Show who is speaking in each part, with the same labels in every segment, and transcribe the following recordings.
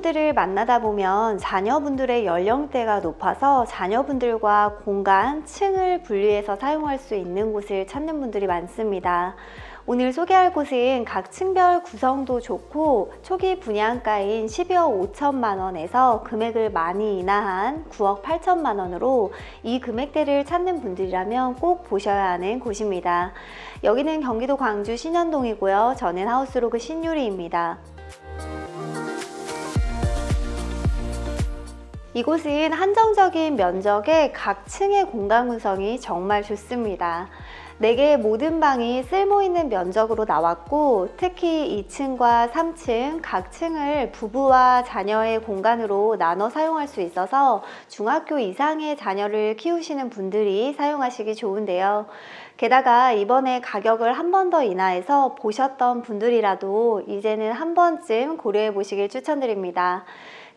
Speaker 1: 자녀분들을 만나다 보면 자녀분들의 연령대가 높아서 자녀분들과 공간, 층을 분리해서 사용할 수 있는 곳을 찾는 분들이 많습니다. 오늘 소개할 곳은 각 층별 구성도 좋고 초기 분양가인 12억 5천만 원에서 금액을 많이 인하한 9억 8천만 원으로 이 금액대를 찾는 분들이라면 꼭 보셔야 하는 곳입니다. 여기는 경기도 광주 신현동이고요. 저는 하우스로그 신유리입니다. 이곳은 한정적인 면적의 각 층의 공간 구성이 정말 좋습니다. 4개의 모든 방이 쓸모 있는 면적으로 나왔고 특히 2층과 3층 각 층을 부부와 자녀의 공간으로 나눠 사용할 수 있어서 중학교 이상의 자녀를 키우시는 분들이 사용하시기 좋은데요. 게다가 이번에 가격을 한 번 더 인하해서 보셨던 분들이라도 이제는 한 번쯤 고려해 보시길 추천드립니다.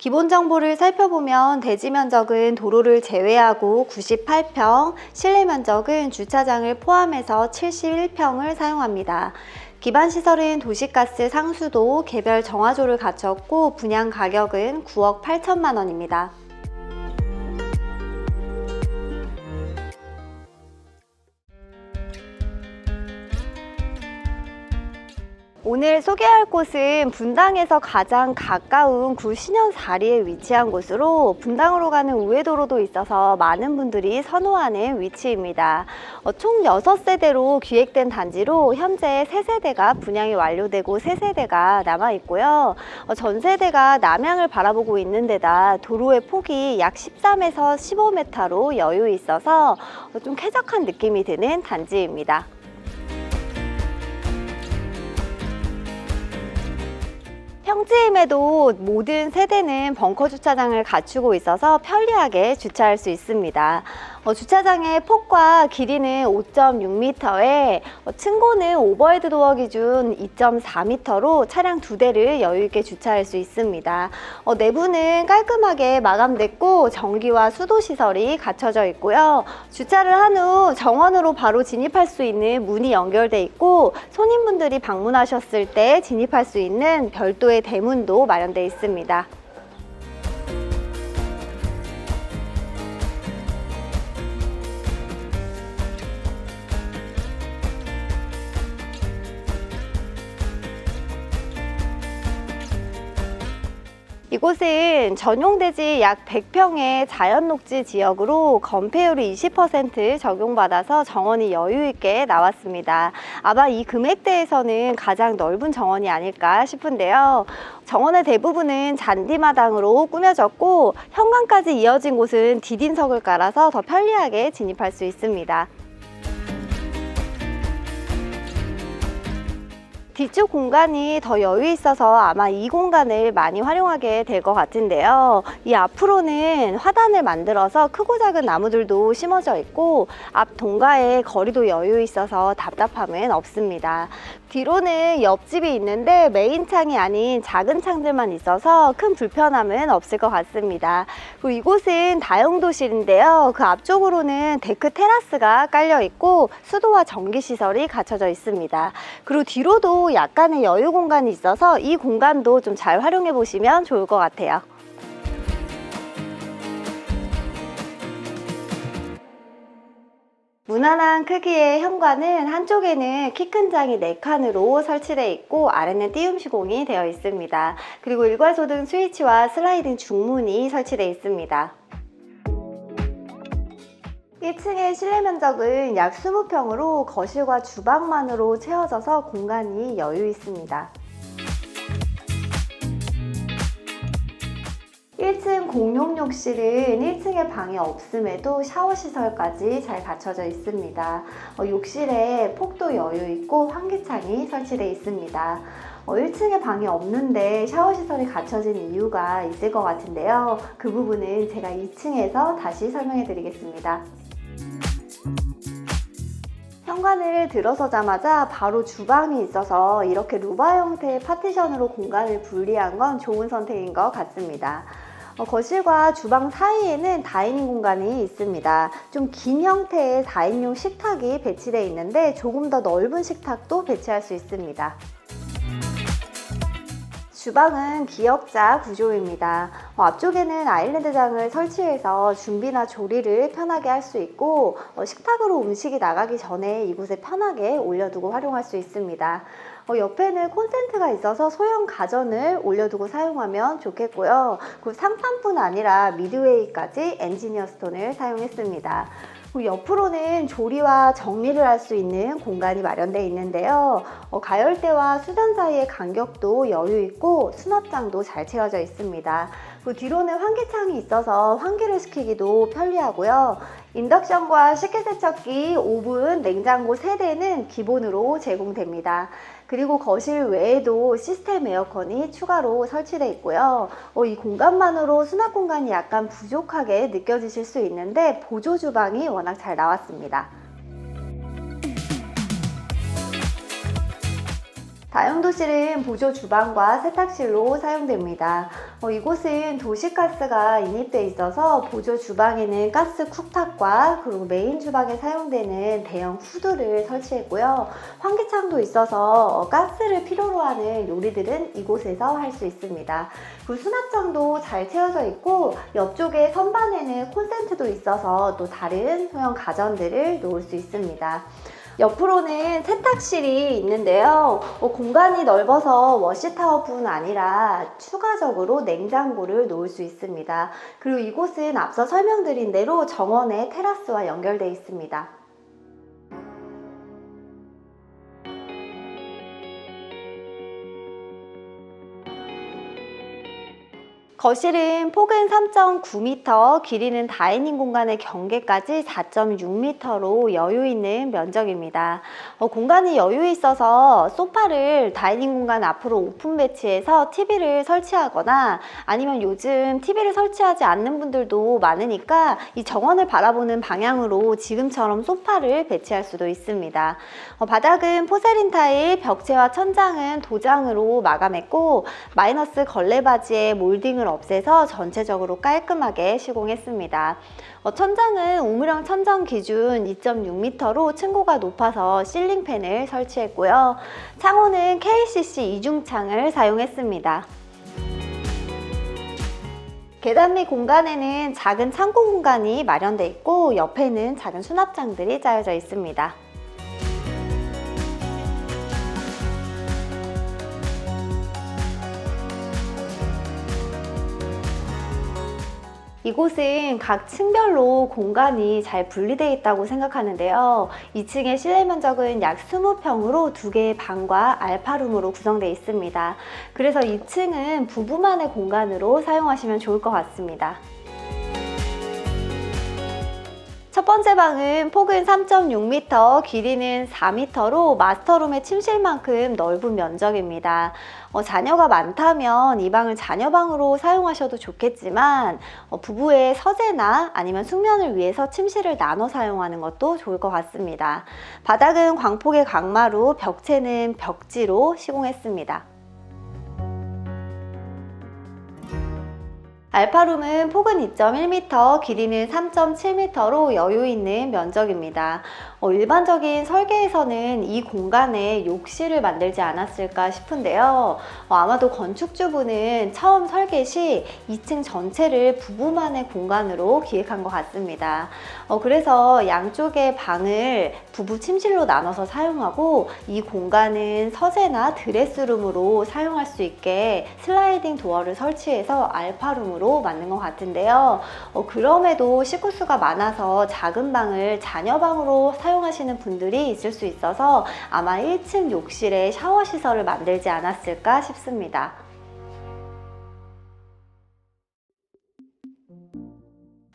Speaker 1: 기본 정보를 살펴보면 대지 면적은 도로를 제외하고 98평, 실내 면적은 주차장을 포함해서 71평을 사용합니다. 기반 시설은 도시가스 상수도, 개별 정화조를 갖췄고 분양 가격은 9억 8천만 원입니다. 오늘 소개할 곳은 분당에서 가장 가까운 구 신현사리에 위치한 곳으로 분당으로 가는 우회도로도 있어서 많은 분들이 선호하는 위치입니다. 어, 총 6세대로 기획된 단지로 현재 3세대가 분양이 완료되고 3세대가 남아있고요. 어, 전 세대가 남향을 바라보고 있는 데다 도로의 폭이 약 13에서 15m로 여유 있어서 어, 좀 쾌적한 느낌이 드는 단지입니다. 평지임에도 모든 세대는 벙커 주차장을 갖추고 있어서 편리하게 주차할 수 있습니다. 어, 주차장의 폭과 길이는 5.6m에 어, 층고는 오버헤드 도어 기준 2.4m로 차량 두 대를 여유 있게 주차할 수 있습니다. 어, 내부는 깔끔하게 마감됐고 전기와 수도 시설이 갖춰져 있고요. 주차를 한 후 정원으로 바로 진입할 수 있는 문이 연결돼 있고 손님분들이 방문하셨을 때 진입할 수 있는 별도의 대문도 마련되어 있습니다. 이곳은 전용대지 약 100평의 자연녹지 지역으로 건폐율이 20% 적용받아서 정원이 여유 있게 나왔습니다. 아마 이 금액대에서는 가장 넓은 정원이 아닐까 싶은데요. 정원의 대부분은 잔디마당으로 꾸며졌고 현관까지 이어진 곳은 디딘석을 깔아서 더 편리하게 진입할 수 있습니다. 뒤쪽 공간이 더 여유 있어서 아마 이 공간을 많이 활용하게 될 것 같은데요. 이 앞으로는 화단을 만들어서 크고 작은 나무들도 심어져 있고 앞 동가에 거리도 여유 있어서 답답함은 없습니다. 뒤로는 옆집이 있는데 메인 창이 아닌 작은 창들만 있어서 큰 불편함은 없을 것 같습니다. 그리고 이곳은 다용도실인데요. 그 앞쪽으로는 데크 테라스가 깔려 있고 수도와 전기 시설이 갖춰져 있습니다. 그리고 뒤로도 약간의 여유 공간이 있어서 이 공간도 좀 잘 활용해 보시면 좋을 것 같아요. 무난한 크기의 현관은 한쪽에는 키 큰 장이 4칸으로 설치되어 있고 아래는 띄움 시공이 되어 있습니다. 그리고 일괄소등 스위치와 슬라이딩 중문이 설치되어 있습니다. 1층의 실내 면적은 약 20평으로 거실과 주방만으로 채워져서 공간이 여유 있습니다. 공용 욕실은 1층에 방이 없음에도 샤워 시설까지 잘 갖춰져 있습니다. 어, 욕실에 폭도 여유 있고 환기창이 설치되어 있습니다. 어, 1층에 방이 없는데 샤워 시설이 갖춰진 이유가 있을 것 같은데요. 그 부분은 제가 2층에서 다시 설명해 드리겠습니다. 현관을 들어서자마자 바로 주방이 있어서 이렇게 루바 형태의 파티션으로 공간을 분리한 건 좋은 선택인 것 같습니다. 어, 거실과 주방 사이에는 다이닝 공간이 있습니다. 좀 긴 형태의 4인용 식탁이 배치되어 있는데 조금 더 넓은 식탁도 배치할 수 있습니다. 주방은 기역자 구조입니다. 어, 앞쪽에는 아일랜드장을 설치해서 준비나 조리를 편하게 할 수 있고 어, 식탁으로 음식이 나가기 전에 이곳에 편하게 올려두고 활용할 수 있습니다. 어, 옆에는 콘센트가 있어서 소형 가전을 올려두고 사용하면 좋겠고요. 그 상판뿐 아니라 미드웨이까지 엔지니어 스톤을 사용했습니다. 그 옆으로는 조리와 정리를 할 수 있는 공간이 마련되어 있는데요. 어, 가열대와 수전 사이의 간격도 여유 있고 수납장도 잘 채워져 있습니다. 그 뒤로는 환기창이 있어서 환기를 시키기도 편리하고요. 인덕션과 식기세척기, 오븐, 냉장고 세대는 기본으로 제공됩니다. 그리고 거실 외에도 시스템 에어컨이 추가로 설치되어 있고요. 어, 이 공간만으로 수납 공간이 약간 부족하게 느껴지실 수 있는데 보조 주방이 워낙 잘 나왔습니다. 다용도실은 보조 주방과 세탁실로 사용됩니다. 어, 이곳은 도시가스가 인입돼 있어서 보조 주방에는 가스 쿡탑과 그리고 메인 주방에 사용되는 대형 후드를 설치했고요. 환기창도 있어서 어, 가스를 필요로 하는 요리들은 이곳에서 할 수 있습니다. 그 수납장도 잘 채워져 있고 옆쪽에 선반에는 콘센트도 있어서 또 다른 소형 가전들을 놓을 수 있습니다. 옆으로는 세탁실이 있는데요. 어, 공간이 넓어서 워시타워뿐 아니라 추가적으로 냉장고를 놓을 수 있습니다. 그리고 이곳은 앞서 설명드린 대로 정원의 테라스와 연결되어 있습니다. 거실은 폭은 3.9m, 길이는 다이닝 공간의 경계까지 4.6m로 여유 있는 면적입니다. 어, 공간이 여유 있어서 소파를 다이닝 공간 앞으로 오픈 배치해서 TV를 설치하거나 아니면 요즘 TV를 설치하지 않는 분들도 많으니까 이 정원을 바라보는 방향으로 지금처럼 소파를 배치할 수도 있습니다. 어, 바닥은 포세린 타일, 벽체와 천장은 도장으로 마감했고 마이너스 걸레바지에 몰딩을 없애서 전체적으로 깔끔하게 시공했습니다. 어, 천장은 우물형 천장 기준 2.6m로 층고가 높아서 실링팬을 설치했고요. 창호는 KCC 이중창을 사용했습니다. 계단 밑 공간에는 작은 창고 공간이 마련되어 있고 옆에는 작은 수납장들이 짜여져 있습니다. 이곳은 각 층별로 공간이 잘 분리되어 있다고 생각하는데요. 2층의 실내 면적은 약 20평으로 두 개의 방과 알파룸으로 구성되어 있습니다. 그래서 2층은 부부만의 공간으로 사용하시면 좋을 것 같습니다. 첫 번째 방은 폭은 3.6m, 길이는 4m로 마스터룸의 침실만큼 넓은 면적입니다. 어, 자녀가 많다면 이 방을 자녀방으로 사용하셔도 좋겠지만 어, 부부의 서재나 아니면 숙면을 위해서 침실을 나눠 사용하는 것도 좋을 것 같습니다. 바닥은 광폭의 강마루, 벽체는 벽지로 시공했습니다. 알파룸은 폭은 2.1m, 길이는 3.7m로 여유 있는 면적입니다. 어, 일반적인 설계에서는 이 공간에 욕실을 만들지 않았을까 싶은데요. 어, 아마도 건축주분은 처음 설계 시 2층 전체를 부부만의 공간으로 기획한 것 같습니다. 어, 그래서 양쪽의 방을 부부 침실로 나눠서 사용하고 이 공간은 서재나 드레스룸으로 사용할 수 있게 슬라이딩 도어를 설치해서 알파룸으로 만든 것 같은데요. 어, 그럼에도 식구 수가 많아서 작은 방을 자녀방으로 사용 하시는 분들이 있을 수 있어서 아마 1층 욕실에 샤워 시설을 만들지 않았을까 싶습니다.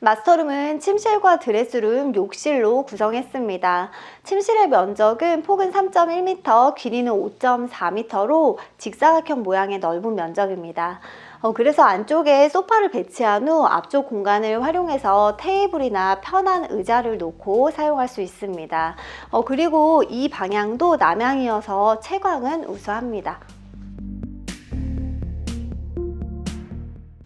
Speaker 1: 마스터룸은 침실과 드레스룸, 욕실로 구성했습니다. 침실의 면적은 폭은 3.1m, 길이는 5.4m로 직사각형 모양의 넓은 면적입니다. 어, 그래서 안쪽에 소파를 배치한 후 앞쪽 공간을 활용해서 테이블이나 편한 의자를 놓고 사용할 수 있습니다. 어, 그리고 이 방향도 남향이어서 채광은 우수합니다.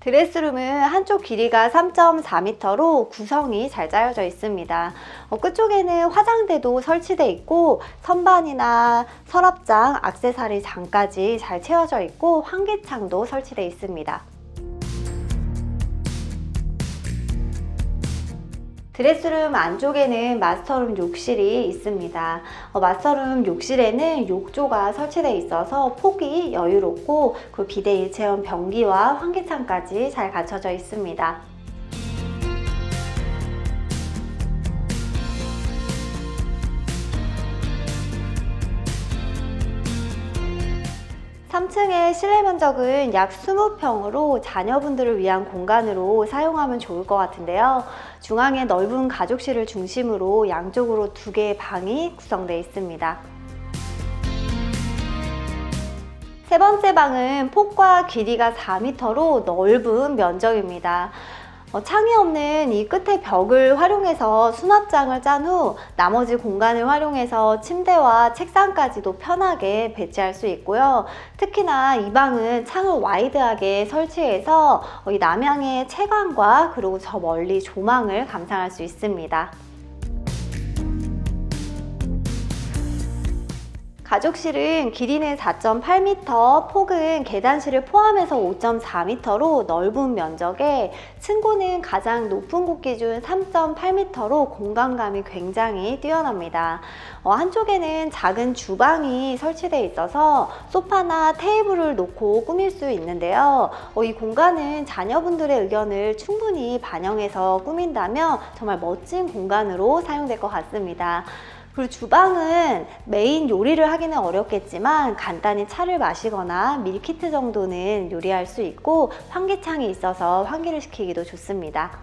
Speaker 1: 드레스룸은 한쪽 길이가 3.4m로 구성이 잘 짜여져 있습니다. 어, 끝쪽에는 화장대도 설치되어 있고 선반이나 서랍장, 액세서리 장까지 잘 채워져 있고 환기창도 설치되어 있습니다. 드레스룸 안쪽에는 마스터룸 욕실이 있습니다. 어, 마스터룸 욕실에는 욕조가 설치되어 있어서 폭이 여유롭고 그 비대 일체형 변기와 환기창까지 잘 갖춰져 있습니다. 실내 면적은 약 20평으로 자녀분들을 위한 공간으로 사용하면 좋을 것 같은데요. 중앙에 넓은 가족실을 중심으로 양쪽으로 두 개의 방이 구성되어 있습니다. 세 번째 방은 폭과 길이가 4m로 넓은 면적입니다. 어, 창이 없는 이 끝에 벽을 활용해서 수납장을 짠 후 나머지 공간을 활용해서 침대와 책상까지도 편하게 배치할 수 있고요. 특히나 이 방은 창을 와이드하게 설치해서 어, 이 남향의 채광과 그리고 저 멀리 조망을 감상할 수 있습니다. 가족실은 길이는 4.8m, 폭은 계단실을 포함해서 5.4m로 넓은 면적에 층고는 가장 높은 곳 기준 3.8m로 공간감이 굉장히 뛰어납니다. 어, 한쪽에는 작은 주방이 설치되어 있어서 소파나 테이블을 놓고 꾸밀 수 있는데요. 어, 이 공간은 자녀분들의 의견을 충분히 반영해서 꾸민다면 정말 멋진 공간으로 사용될 것 같습니다. 그리고 주방은 메인 요리를 하기는 어렵겠지만 간단히 차를 마시거나 밀키트 정도는 요리할 수 있고 환기창이 있어서 환기를 시키기도 좋습니다.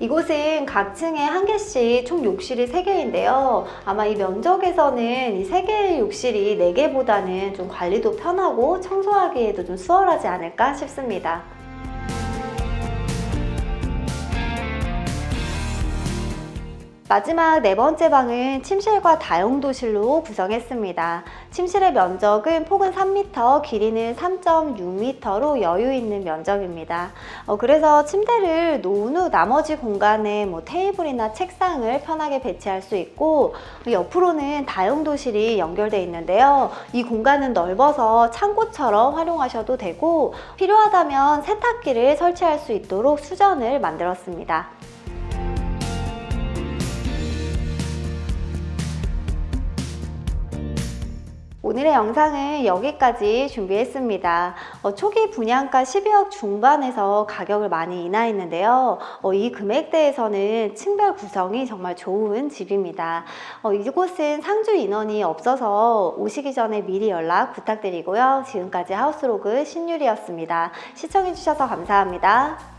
Speaker 1: 이곳은 각 층에 한 개씩 총 욕실이 3개인데요. 아마 이 면적에서는 이 3개의 욕실이 4개보다는 좀 관리도 편하고 청소하기에도 좀 수월하지 않을까 싶습니다. 마지막 네 번째 방은 침실과 다용도실로 구성했습니다. 침실의 면적은 폭은 3m, 길이는 3.6m로 여유 있는 면적입니다. 어, 그래서 침대를 놓은 후 나머지 공간에 뭐 테이블이나 책상을 편하게 배치할 수 있고 옆으로는 다용도실이 연결되어 있는데요. 이 공간은 넓어서 창고처럼 활용하셔도 되고 필요하다면 세탁기를 설치할 수 있도록 수전을 만들었습니다. 오늘의 영상은 여기까지 준비했습니다. 어, 초기 분양가 12억 중반에서 가격을 많이 인하했는데요. 어, 이 금액대에서는 층별 구성이 정말 좋은 집입니다. 어, 이곳은 상주 인원이 없어서 오시기 전에 미리 연락 부탁드리고요. 지금까지 하우스로그 신유리였습니다. 시청해주셔서 감사합니다.